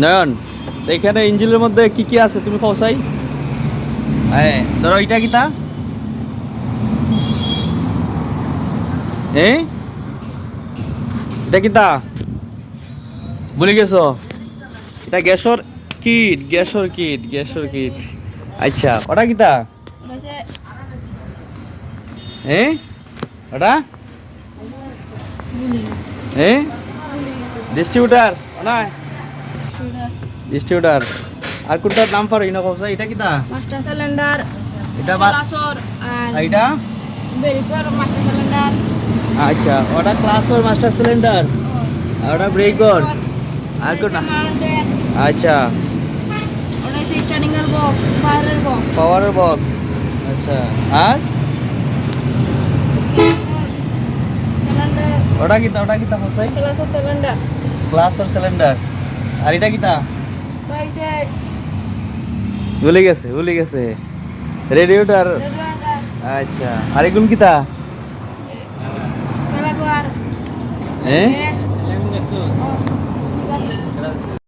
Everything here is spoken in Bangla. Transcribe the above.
নয়ন তো এখানে ইঞ্জিনের মধ্যে কি কি আছে তুমি পৌঁছাই হ্যাঁ ধরো এটা কিতা এ এটা কিতা বলে গেছো? এটা গ্যাসর কিট গ্যাসর কিট গ্যাসর কিট। আচ্ছা ওটা কিতা এ? ওটা? এ? ডিস্ট্রিবিউটার না ডিস্ট্রিবিউটার আর কোনটার নাম পারো ইনো কবসা এটা কিতা? মাস্টার সিলিন্ডার এটা বাদ ক্লাসর আর এটা? বেরিকর মাস্টার সিলিন্ডার আচ্ছা ওটা ক্লাসর মাস্টার সিলিন্ডার আর ওটা ব্রেকর আর কোন মাউন্টেন আচ্ছা। ওটা স্টার্টিং এর বক্স ফায়ারের বক্স পাওয়ারের বক্স আচ্ছা। আর? ওটা কিতা ওটা কিতা হোসাই ক্লাসর সিলিন্ডার ক্লাসর সিলিন্ডার আর এটা কিতা ভুলে গেছে ভুলে গেছে। রেডিওটার আচ্ছা আর এগুলো কিতা হ্যাঁ? হ্যাঁ।